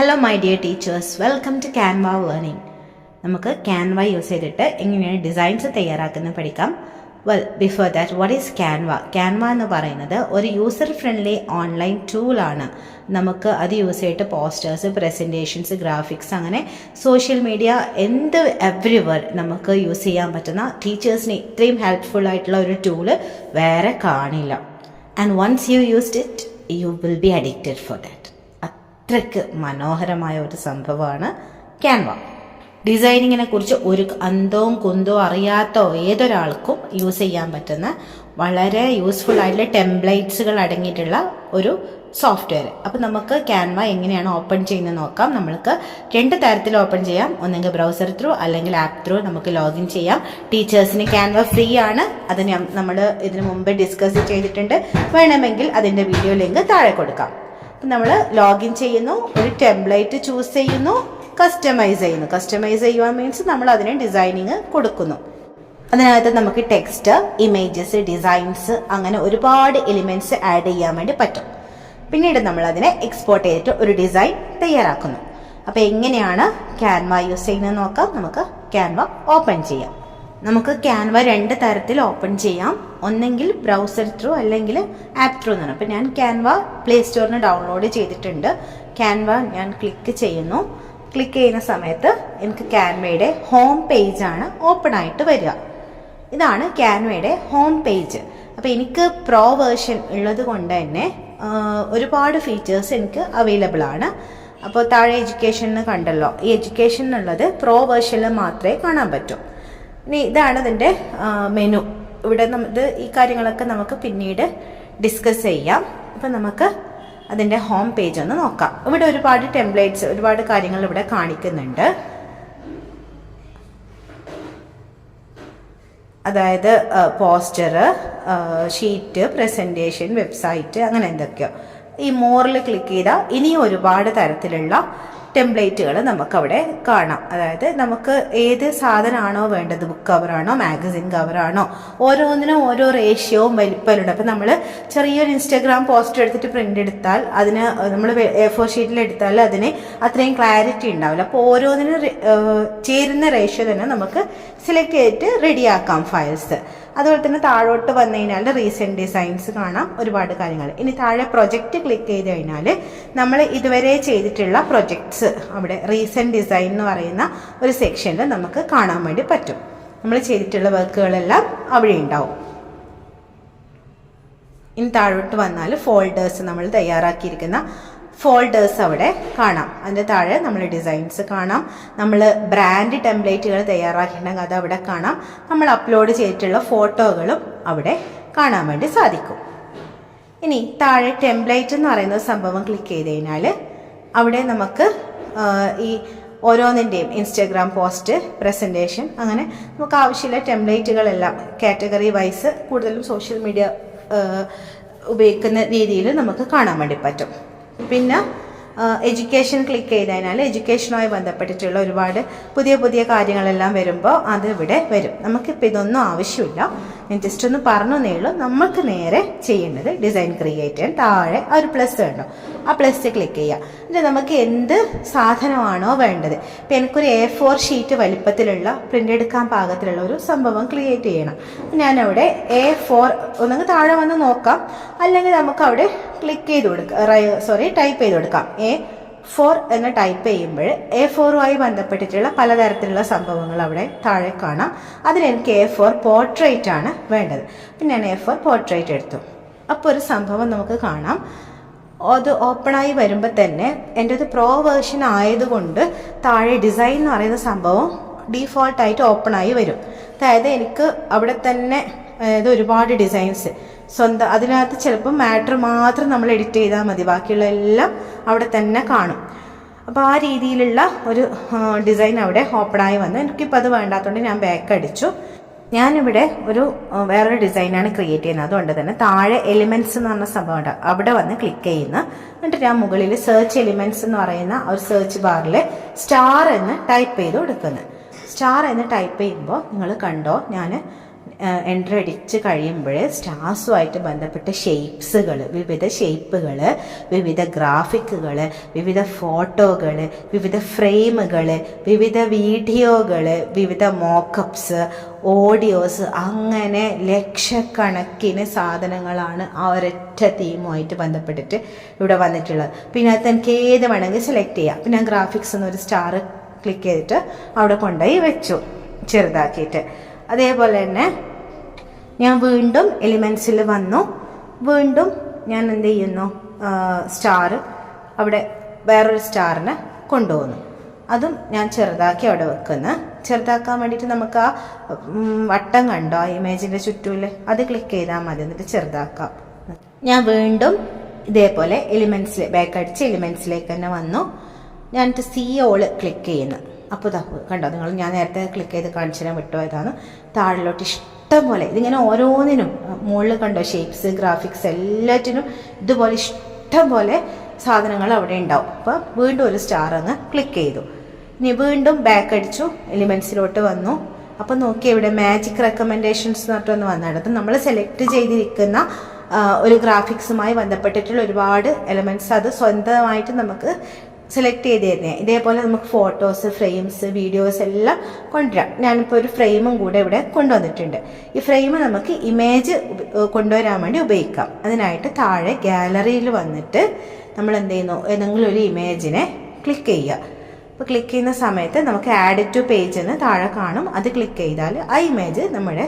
Hello my dear teachers welcome to Canva learning നമുക്ക് Canva use ചെയ്തിട്ട് എങ്ങനെയാണ് designs തയ്യാറാക്കുന്നത് പഠിക്കാം. Well before that what is Canva Canva എന്ന് പറയുന്നത് ഒരു യൂസർ ഫ്രണ്ട്ലി ഓൺലൈൻ ടൂളാണ് നമുക്ക് അത് യൂസ് ചെയ്തിട്ട് പോസ്റ്റേഴ്സ് പ്രസന്റേഷൻസ് ഗ്രാഫിക്സ് അങ്ങനെ സോഷ്യൽ മീഡിയ എന്ത് എവ്രിവർ നമുക്ക് യൂസ് ചെയ്യാൻ പറ്റുന്ന ടീച്ചേഴ്സിന് ഇത്രയും ഹെൽപ്ഫുൾ ആയിട്ടുള്ള ഒരു ടൂൾ വേറെ കാണില്ല. And once you used it you will be addicted for that അത്രയ്ക്ക് മനോഹരമായ ഒരു സംഭവമാണ് ക്യാൻവ. ഡിസൈനിങ്ങിനെ കുറിച്ച് ഒരു അന്തവും കുന്തവും അറിയാത്ത ഏതൊരാൾക്കും യൂസ് ചെയ്യാൻ പറ്റുന്ന വളരെ യൂസ്ഫുൾ ആയിട്ടുള്ള ടെംപ്ലേറ്റ്സുകൾ അടങ്ങിയിട്ടുള്ള ഒരു സോഫ്റ്റ്വെയർ അപ്പോൾ നമുക്ക് ക്യാൻവ എങ്ങനെയാണ് ഓപ്പൺ ചെയ്യുന്നത് നോക്കാം. നമ്മൾക്ക് രണ്ട് തരത്തിൽ ഓപ്പൺ ചെയ്യാം. ഒന്നെങ്കിൽ ബ്രൗസർ ത്രൂ അല്ലെങ്കിൽ ആപ്പ് ത്രൂ നമുക്ക് ലോഗിൻ ചെയ്യാം. ടീച്ചേഴ്സിന് ക്യാൻവ ഫ്രീ ആണ്. അത് നമ്മൾ ഇതിനു മുമ്പ് ഡിസ്കസ് ചെയ്തിട്ടുണ്ട്. വേണമെങ്കിൽ അതിന്റെ വീഡിയോ ലിങ്ക് താഴെ കൊടുക്കാം. നമ്മൾ ലോഗിൻ ചെയ്യുന്നു ഒരു ടെംപ്ലേറ്റ് ചൂസ് ചെയ്യുന്നു കസ്റ്റമൈസ് ചെയ്യുന്നു. കസ്റ്റമൈസ് ചെയ്യുക മീൻസ് നമ്മൾ അതിന് ഡിസൈനിങ് കൊടുക്കുന്നു. അതിനകത്ത് നമുക്ക് ടെക്സ്റ്റ് ഇമേജസ് ഡിസൈൻസ് അങ്ങനെ ഒരുപാട് എലിമെന്റ്സ് ആഡ് ചെയ്യാൻ വേണ്ടി പറ്റും. പിന്നീട് നമ്മൾ അതിനെ എക്സ്പോർട്ട് ചെയ്തിട്ട് ഒരു ഡിസൈൻ തയ്യാറാക്കുന്നു. അപ്പോൾ എങ്ങനെയാണ് ക്യാൻവ യൂസ് ചെയ്യുന്നത് നോക്കാം. നമുക്ക് ക്യാൻവ ഓപ്പൺ ചെയ്യാം. നമുക്ക് ക്യാൻവ രണ്ട് തരത്തിൽ ഓപ്പൺ ചെയ്യാം. ഒന്നെങ്കിൽ ബ്രൗസർ ത്രൂ അല്ലെങ്കിൽ ആപ്പ് ത്രൂ എന്നാണ്. അപ്പോൾ ഞാൻ ക്യാൻവ പ്ലേ സ്റ്റോറിന് ഡൗൺലോഡ് ചെയ്തിട്ടുണ്ട്. ക്യാൻവ ഞാൻ ക്ലിക്ക് ചെയ്യുന്നു. ക്ലിക്ക് ചെയ്യുന്ന സമയത്ത് എനിക്ക് ക്യാൻവയുടെ ഹോം പേജാണ് ഓപ്പൺ ആയിട്ട് വരിക. ഇതാണ് ക്യാൻവയുടെ ഹോം പേജ് അപ്പോൾ എനിക്ക് പ്രോ വേർഷൻ ഉള്ളത് കൊണ്ട് തന്നെ ഒരുപാട് ഫീച്ചേഴ്സ് എനിക്ക് അവൈലബിൾ ആണ്. അപ്പോൾ താഴെ എഡ്യൂക്കേഷൻ കണ്ടല്ലോ. ഈ എഡ്യൂക്കേഷൻ എന്നുള്ളത് പ്രോ വേർഷനിൽ മാത്രമേ കാണാൻ പറ്റൂ. ഇനി ഇതാണ് ഇതിന്റെ മെനു ഇവിടെ ഇത് ഈ കാര്യങ്ങളൊക്കെ നമുക്ക് പിന്നീട് ഡിസ്കസ് ചെയ്യാം. അപ്പം നമുക്ക് അതിന്റെ ഹോം പേജ് ഒന്ന് നോക്കാം. ഇവിടെ ഒരുപാട് ടെംപ്ലേറ്റ്സ് ഒരുപാട് കാര്യങ്ങൾ ഇവിടെ കാണിക്കുന്നുണ്ട്. അതായത് പോസ്റ്റർ ഷീറ്റ് പ്രസന്റേഷൻ വെബ്സൈറ്റ് അങ്ങനെ എന്തൊക്കെയോ. ഈ മോറിൽ ക്ലിക്ക് ചെയ്താൽ ഇനിയും ഒരുപാട് തരത്തിലുള്ള ടെംപ്ലേറ്റുകൾ നമുക്കവിടെ കാണാം. അതായത് നമുക്ക് ഏത് സാധനമാണോ വേണ്ടത് ബുക്ക് കവറാണോ മാഗസിൻ കവറാണോ ഓരോന്നിനും ഓരോ റേഷ്യവും വലിപ്പമുണ്ട് അപ്പം നമ്മൾ ചെറിയൊരു ഇൻസ്റ്റാഗ്രാം പോസ്റ്റ് എടുത്തിട്ട് പ്രിന്റ് എടുത്താൽ അതിന് നമ്മൾ എ ഫോർ ഷീറ്റിൽ എടുത്താൽ അതിന് അത്രയും ക്ലാരിറ്റി ഉണ്ടാവില്ല. അപ്പോൾ ഓരോന്നിനും ചേരുന്ന റേഷ്യോ തന്നെ നമുക്ക് സെലക്ട് ചെയ്തിട്ട് റെഡിയാക്കാം ഫയൽസ് അതുപോലെ തന്നെ താഴോട്ട് വന്നു കഴിഞ്ഞാൽ റീസെന്റ് ഡിസൈൻസ് കാണാം. ഒരുപാട് കാര്യങ്ങൾ. ഇനി താഴെ പ്രൊജക്റ്റ് ക്ലിക്ക് ചെയ്ത് കഴിഞ്ഞാൽ നമ്മൾ ഇതുവരെ ചെയ്തിട്ടുള്ള പ്രൊജക്ട്സ് അവിടെ റീസെന്റ് ഡിസൈൻ എന്ന് പറയുന്ന ഒരു സെക്ഷനിൽ നമുക്ക് കാണാൻ വേണ്ടി പറ്റും. നമ്മൾ ചെയ്തിട്ടുള്ള വർക്കുകളെല്ലാം അവിടെ ഉണ്ടാവും. ഇനി താഴോട്ട് വന്നാൽ ഫോൾഡേഴ്സ് നമ്മൾ തയ്യാറാക്കിയിരിക്കുന്ന ഫോൾഡേഴ്സ് അവിടെ കാണാം. അതിന്റെ താഴെ നമ്മൾ ഡിസൈൻസ് കാണാം. നമ്മൾ ബ്രാൻഡ് ടെംപ്ലേറ്റുകൾ തയ്യാറാക്കിയിട്ടുണ്ടെങ്കിൽ അത് അവിടെ കാണാം. നമ്മൾ അപ്ലോഡ് ചെയ്തിട്ടുള്ള ഫോട്ടോകളും അവിടെ കാണാൻ വേണ്ടി സാധിക്കും. ഇനി താഴെ ടെംപ്ലേറ്റ് എന്ന് പറയുന്ന സംഭവം ക്ലിക്ക് ചെയ്ത് കഴിഞ്ഞാൽ അവിടെ നമുക്ക് ഈ ഓരോന്നിന്റെയും ഇൻസ്റ്റഗ്രാം പോസ്റ്റ് പ്രസന്റേഷൻ അങ്ങനെ നമുക്ക് ആവശ്യമുള്ള ടെംപ്ലേറ്റുകളെല്ലാം കാറ്റഗറി വൈസ് കൂടുതലും സോഷ്യൽ മീഡിയ ഉപയോഗിക്കുന്ന രീതിയിൽ നമുക്ക് കാണാൻ വേണ്ടി പറ്റും. പിന്നെ എഡ്യൂക്കേഷൻ ക്ലിക്ക് ചെയ്ത് കഴിഞ്ഞാൽ എഡ്യൂക്കേഷനുമായി ബന്ധപ്പെട്ടിട്ടുള്ള ഒരുപാട് പുതിയ പുതിയ കാര്യങ്ങളെല്ലാം വരുമ്പോൾ അത് ഇവിടെ വരും. നമുക്കിപ്പോൾ ഇതൊന്നും ആവശ്യമില്ല. ഞാൻ ജസ്റ്റ് ഒന്ന് പറഞ്ഞു ഉള്ളൂ. നമുക്ക് നേരെ ചെയ്യേണ്ടത് ഡിസൈൻ ക്രിയേറ്റ് ചെയ്യാൻ. താഴെ ആ ഒരു പ്ലസ് വേണ്ടോ ആ പ്ലസ് ക്ലിക്ക് ചെയ്യുക. എന്നിട്ട് നമുക്ക് എന്ത് സാധനമാണോ വേണ്ടത്. ഇപ്പം എനിക്കൊരു എ ഫോർ ഷീറ്റ് വലിപ്പത്തിലുള്ള പ്രിന്റ് എടുക്കാൻ പാകത്തിലുള്ള ഒരു സംഭവം ക്രിയേറ്റ് ചെയ്യണം. ഞാനവിടെ എ ഫോർ ഒന്നെങ്കിൽ താഴെ വന്ന് നോക്കാം. അല്ലെങ്കിൽ നമുക്ക് അവിടെ ക്ലിക്ക് ചെയ്ത് കൊടുക്കാം സോറി ടൈപ്പ് ചെയ്ത് കൊടുക്കാം. എ ഫോർ എന്ന് ടൈപ്പ് ചെയ്യുമ്പോൾ എ ഫോറുമായി ബന്ധപ്പെട്ടിട്ടുള്ള പലതരത്തിലുള്ള സംഭവങ്ങൾ അവിടെ താഴെ കാണാം. അതിന് എനിക്ക് എ ഫോർ പോർട്രേറ്റ് ആണ് വേണ്ടത്. പിന്നെ ഞാൻ എ ഫോർ പോർട്രേറ്റ് എടുത്തു. അപ്പോൾ ഒരു സംഭവം നമുക്ക് കാണാം. അത് ഓപ്പണായി വരുമ്പോൾ തന്നെ എന്റെ അത് പ്രോ വേർഷൻ ആയതുകൊണ്ട് താഴെ ഡിസൈൻ എന്ന് പറയുന്ന സംഭവം ഡീഫോൾട്ടായിട്ട് ഓപ്പണായി വരും. അതായത് എനിക്ക് അവിടെ തന്നെ അതായത് ഒരുപാട് ഡിസൈൻസ് സ്വന്തം അതിനകത്ത് ചിലപ്പോൾ മാറ്റർ മാത്രം നമ്മൾ എഡിറ്റ് ചെയ്താൽ മതി. ബാക്കിയുള്ള എല്ലാം അവിടെ തന്നെ കാണും. അപ്പോൾ ആ രീതിയിലുള്ള ഒരു ഡിസൈൻ അവിടെ ഓപ്പണായി വന്നു. എനിക്കിപ്പോൾ അത് വേണ്ടാത്തതുകൊണ്ട് ഞാൻ ബാക്ക് അടിച്ചു. ഞാനിവിടെ ഒരു വേറൊരു ഡിസൈനാണ് ക്രിയേറ്റ് ചെയ്യുന്നത്. അതുകൊണ്ട് തന്നെ താഴെ എലിമെന്റ്സ് എന്ന് പറഞ്ഞ സംഭവം ഉണ്ട്. അവിടെ വന്ന് ക്ലിക്ക് ചെയ്യുന്ന എന്നിട്ട് ഞാൻ മുകളിൽ സെർച്ച് എലിമെന്റ്സ് എന്ന് പറയുന്ന ഒരു സെർച്ച് ബാറിൽ സ്റ്റാർ എന്ന് ടൈപ്പ് ചെയ്ത് കൊടുക്കുന്നത് സ്റ്റാർ എന്ന് ടൈപ്പ് ചെയ്യുമ്പോൾ നിങ്ങൾ കണ്ടോ? ഞാൻ എൻട്രി അടിച്ച് കഴിയുമ്പോൾ സ്റ്റാർസുമായിട്ട് ബന്ധപ്പെട്ട ഷേപ്സുകൾ വിവിധ ഷേപ്പുകൾ വിവിധ ഗ്രാഫിക്കുകൾ വിവിധ ഫോട്ടോകൾ വിവിധ ഫ്രെയിമുകൾ വിവിധ വീഡിയോകൾ വിവിധ മോക്കപ്സ് ഓഡിയോസ് അങ്ങനെ ലക്ഷക്കണക്കിന് സാധനങ്ങളാണ് ആ ഒരൊറ്റ തീമുമായിട്ട് ബന്ധപ്പെട്ടിട്ട് ഇവിടെ വന്നിട്ടുള്ളത്. പിന്നെ അത് എനിക്ക് ഏത് വേണമെങ്കിൽ സെലക്ട് ചെയ്യാം. പിന്നെ ഗ്രാഫിക്സ് എന്നൊരു സ്റ്റാർ ക്ലിക്ക് ചെയ്തിട്ട് അവിടെ കൊണ്ടുപോയി വെച്ചു ചെറുതാക്കിയിട്ട്. അതേപോലെ തന്നെ ഞാൻ വീണ്ടും എലിമെൻസിൽ വന്നു. വീണ്ടും ഞാൻ എന്ത് ചെയ്യുന്നു? സ്റ്റാർ അവിടെ വേറൊരു സ്റ്റാറിനെ കൊണ്ടുപോകുന്നു. അതും ഞാൻ ചെറുതാക്കി അവിടെ വെക്കുന്നു. ചെറുതാക്കാൻ വേണ്ടിയിട്ട് നമുക്ക് ആ വട്ടം കണ്ടോ? ആ ഇമേജിന്റെ ചുറ്റൂൽ. അത് ക്ലിക്ക് ചെയ്താൽ മതി. എന്നിട്ട് ചെറുതാക്കാം. ഞാൻ വീണ്ടും ഇതേപോലെ എലിമെൻസിൽ ബാക്ക് അടിച്ച് എലിമെൻസിലേക്ക് തന്നെ വന്നു. ഞാനിട്ട് സി ഓൾ ക്ലിക്ക് ചെയ്യുന്നു. അപ്പോൾ കണ്ടോ? നിങ്ങൾ ഞാൻ നേരത്തെ ക്ലിക്ക് ചെയ്ത് കാണിച്ചു തരാൻ വിട്ടുപോയതാണ്. താഴിലോട്ട് പോലെ ഇതിങ്ങനെ ഓരോന്നിനും മുകളിൽ കണ്ടോ ഷേപ്സ് ഗ്രാഫിക്സ് എല്ലാറ്റിനും ഇതുപോലെ ഇഷ്ടം പോലെ സാധനങ്ങൾ അവിടെ ഉണ്ടാവും. അപ്പോൾ വീണ്ടും ഒരു സ്റ്റാർ അങ്ങ് ക്ലിക്ക് ചെയ്തു. ഇനി വീണ്ടും ബാക്ക് അടിച്ചു എലിമെൻസിലോട്ട് വന്നു. അപ്പോൾ നോക്കി ഇവിടെ മാജിക് റെക്കമെൻഡേഷൻസ് എന്ന് പറഞ്ഞിട്ടൊന്ന് വന്നിടത്ത് നമ്മൾ സെലക്ട് ചെയ്തിരിക്കുന്ന ഒരു ഗ്രാഫിക്സുമായി ബന്ധപ്പെട്ടിട്ടുള്ള ഒരുപാട് എലമെന്റ്സ് അത് സ്വന്തമായിട്ട് നമുക്ക് സെലക്ട് ചെയ്ത് തരുന്നത് ഇതേപോലെ നമുക്ക് ഫോട്ടോസ് ഫ്രെയിംസ് വീഡിയോസ് എല്ലാം കൊണ്ടുവരാം. ഞാനിപ്പോൾ ഒരു ഫ്രെയിമും കൂടെ ഇവിടെ കൊണ്ടുവന്നിട്ടുണ്ട്. ഈ ഫ്രെയിം നമുക്ക് ഇമേജ് കൊണ്ടുവരാൻ വേണ്ടി ഉപയോഗിക്കാം. അതിനായിട്ട് താഴെ ഗാലറിയിൽ വന്നിട്ട് നമ്മൾ എന്ത് ചെയ്യുന്നു? ഏതെങ്കിലും ഒരു ഇമേജിനെ ക്ലിക്ക് ചെയ്യുക. അപ്പോൾ ക്ലിക്ക് ചെയ്യുന്ന സമയത്ത് നമുക്ക് ആഡ് ടു പേജ് എന്ന് താഴെ കാണും. അത് ക്ലിക്ക് ചെയ്താൽ ആ ഇമേജ് നമ്മുടെ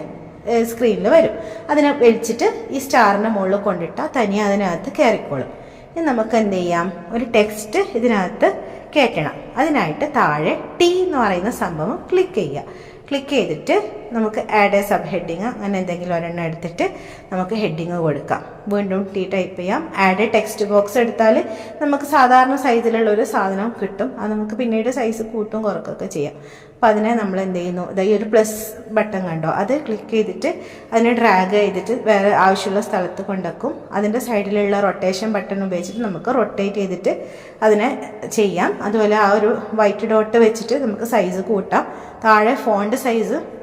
സ്ക്രീനിൽ വരും. അതിനെ വലിച്ചിട്ട് ഈ സ്റ്റാറിന്റെ മുകളിൽ കൊണ്ടിട്ടാൽ തനിയെ അതിനകത്ത് കയറിക്കോളും. ഇനി നമുക്ക് എന്ത് ചെയ്യാം? ഒരു ടെക്സ്റ്റ് ഇതിനകത്ത് കയറ്റണം അതിനായിട്ട് താഴെ ടി എന്ന് പറയുന്ന സംഭവം ക്ലിക്ക് ചെയ്യുക. ക്ലിക്ക് ചെയ്തിട്ട് നമുക്ക് ആഡ് എ സബ് ഹെഡിങ് അങ്ങനെ എന്തെങ്കിലും ഒരെണ്ണം എടുത്തിട്ട് നമുക്ക് ഹെഡിങ് കൊടുക്കാം. വീണ്ടും ടി ടൈപ്പ് ചെയ്യാം. ആഡ് എ ടെക്സ്റ്റ് ബോക്സ് എടുത്താൽ നമുക്ക് സാധാരണ സൈസിലുള്ള ഒരു സാധനം കിട്ടും. അത് നമുക്ക് പിന്നീട് സൈസ് കൂട്ടും കുറക്കുകയൊക്കെ ചെയ്യാം. അപ്പം അതിനെ നമ്മൾ എന്ത് ചെയ്യുന്നു? ഇതാ ഈ ഒരു പ്ലസ് ബട്ടൺ കണ്ടോ? അത് ക്ലിക്ക് ചെയ്തിട്ട് അതിനെ ഡ്രാഗ് ചെയ്തിട്ട് വേറെ ആവശ്യമുള്ള സ്ഥലത്ത് കൊണ്ടുവെക്കും. അതിന്റെ സൈഡിലുള്ള റൊട്ടേഷൻ ബട്ടൺ ഉപയോഗിച്ചിട്ട് നമുക്ക് റൊട്ടേറ്റ് ചെയ്തിട്ട് അതിനെ ചെയ്യാം. അതുപോലെ ആ ഒരു വൈറ്റ് ഡോട്ട് വെച്ചിട്ട് നമുക്ക് സൈസ് കൂട്ടാം. താഴെ ഫോണ്ട് സൈസ്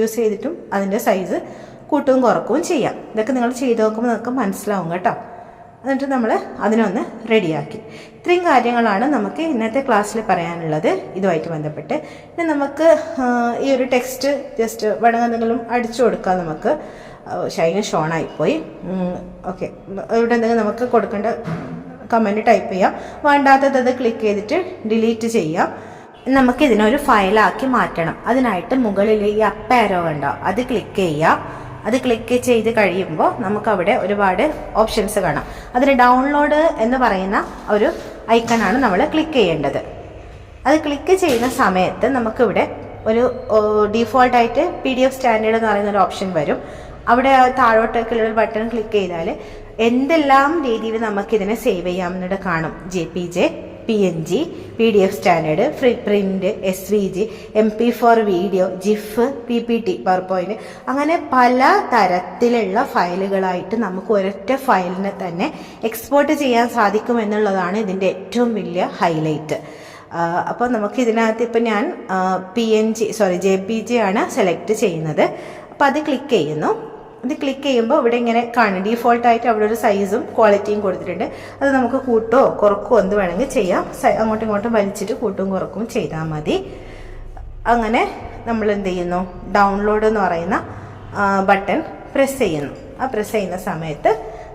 യൂസ് ചെയ്തിട്ടും അതിന്റെ സൈസ് കൂട്ടുകയും കുറക്കുകയും ചെയ്യാം. ഇതൊക്കെ നിങ്ങൾ ചെയ്ത് നോക്കുമ്പോൾ നിങ്ങൾക്ക് മനസ്സിലാവും കേട്ടോ. എന്നിട്ട് നമ്മൾ അതിനൊന്ന് റെഡിയാക്കി ഇത്രയും കാര്യങ്ങളാണ് നമുക്ക് ഇന്നത്തെ ക്ലാസ്സിൽ പറയാനുള്ളത്. ഇതുമായിട്ട് ബന്ധപ്പെട്ട്. പിന്നെ നമുക്ക് ഈ ഒരു ടെക്സ്റ്റ് ജസ്റ്റ് വേണമെങ്കിൽ എന്തെങ്കിലും അടിച്ചു കൊടുക്കാം നമുക്ക്. ഷൈന് ഷോണായിപ്പോയി ഓക്കെ ഇവിടെ എന്തെങ്കിലും നമുക്ക് കൊടുക്കേണ്ട കമന്റ് ടൈപ്പ് ചെയ്യാം. വേണ്ടാത്തത് ക്ലിക്ക് ചെയ്തിട്ട് ഡിലീറ്റ് ചെയ്യാം. നമുക്ക് ഇതിനൊരു ഫയലാക്കി മാറ്റണം. അതിനായിട്ട് മുകളിൽ ഈ അപ്പ് ആരോ കണ്ടോ? അത് ക്ലിക്ക് ചെയ്യുക. അത് ക്ലിക്ക് ചെയ്ത് കഴിയുമ്പോൾ നമുക്കവിടെ ഒരുപാട് ഓപ്ഷൻസ് കാണാം. അതിൽ ഡൗൺലോഡ് എന്ന് പറയുന്ന ഒരു ഐക്കണാണ് നമ്മൾ ക്ലിക്ക് ചെയ്യേണ്ടത്. അത് ക്ലിക്ക് ചെയ്യുന്ന സമയത്ത് നമുക്കിവിടെ ഒരു ഡീഫോൾട്ടായിട്ട് പി ഡി എഫ് സ്റ്റാൻഡേർഡ് എന്ന് പറയുന്ന ഒരു ഓപ്ഷൻ വരും. അവിടെ താഴോട്ടേക്കുള്ള ബട്ടൺ ക്ലിക്ക് ചെയ്താൽ എന്തെല്ലാം രീതിയിൽ നമുക്കിതിനെ സേവ് ചെയ്യാമെന്നിട്ട് കാണും. J P J P N G P D F standard free print S V G M P four video GIF P P T PowerPoint അങ്ങനെ പല തരത്തിലുള്ള ഫയലുകളായിട്ട് നമുക്ക് ഒരൊറ്റ ഫയലിനെ തന്നെ എക്സ്പോർട്ട് ചെയ്യാൻ സാധിക്കും എന്നുള്ളതാണ് ഇതിന്റെ ഏറ്റവും വലിയ ഹൈലൈറ്റ് അപ്പോൾ നമുക്ക് ഇതിനകത്ത് ഇപ്പം ഞാൻ P N G sorry J P G ആണ് സെലക്ട് ചെയ്യുന്നത്. അപ്പോൾ അത് ക്ലിക്ക് ചെയ്യുന്നു. ഇത് ക്ലിക്ക് ചെയ്യുമ്പോൾ ഇവിടെ ഇങ്ങനെ കാണും. ഡീഫോൾട്ടായിട്ട് അവിടെ ഒരു സൈസും ക്വാളിറ്റിയും കൊടുത്തിട്ടുണ്ട്. അത് നമുക്ക് കൂട്ടോ കുറക്കോ എന്ത് വേണമെങ്കിൽ ചെയ്യാം. അങ്ങോട്ടും ഇങ്ങോട്ടും വലിച്ചിട്ട് കൂട്ടും കുറക്കും ചെയ്താൽ മതി. അങ്ങനെ നമ്മൾ എന്ത് ചെയ്യുന്നു? ഡൗൺലോഡ് എന്ന് പറയുന്ന ബട്ടൺ പ്രസ് ചെയ്യുന്നു. ആ പ്രസ് ചെയ്യുന്ന സമയത്ത്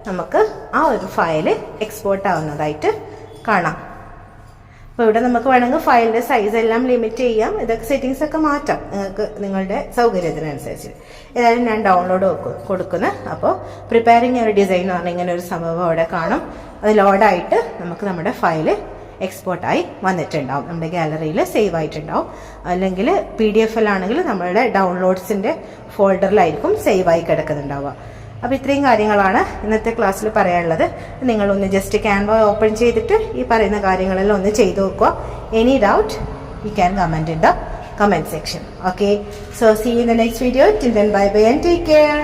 നമുക്ക് ആ ഒരു ഫയൽ എക്സ്പോർട്ട് ആവുന്നതായിട്ട് കാണാം. അപ്പോൾ ഇവിടെ നമുക്ക് വേണമെങ്കിൽ ഫയലിന്റെ സൈസ് എല്ലാം ലിമിറ്റ് ചെയ്യാം. ഇതൊക്കെ സെറ്റിങ്സ് ഒക്കെ മാറ്റാം. നിങ്ങൾക്ക് നിങ്ങളുടെ സൗകര്യത്തിനനുസരിച്ച്. ഏതായാലും ഞാൻ ഡൗൺലോഡ് കൊടുക്കുന്നു. അപ്പോൾ പ്രിപ്പയറിങ് ഒരു ഡിസൈൻ എന്ന് പറഞ്ഞാൽ ഇങ്ങനെ ഒരു സംഭവം അവിടെ കാണും. അത് ലോഡായിട്ട് നമുക്ക് നമ്മുടെ ഫയൽ എക്സ്പോർട്ടായി വന്നിട്ടുണ്ടാവും. നമ്മുടെ ഗാലറിയിൽ സേവ് ആയിട്ടുണ്ടാവും. അല്ലെങ്കിൽ പി ഡി എഫ് ആണെങ്കിൽ നമ്മളുടെ ഡൗൺലോഡ്സിന്റെ ഫോൾഡറിലായിരിക്കും ആയി കിടക്കുന്നുണ്ടാവുക. അപ്പോൾ ഇത്രയും കാര്യങ്ങളാണ് ഇന്നത്തെ ക്ലാസ്സിൽ പറയാനുള്ളത്. നിങ്ങളൊന്ന് ജസ്റ്റ് ക്യാൻവ ഓപ്പൺ ചെയ്തിട്ട് ഈ പറയുന്ന കാര്യങ്ങളെല്ലാം ഒന്ന് ചെയ്തു നോക്കുക. Any doubt you can comment in the comment section okay so see in the next video till then bye bye and take care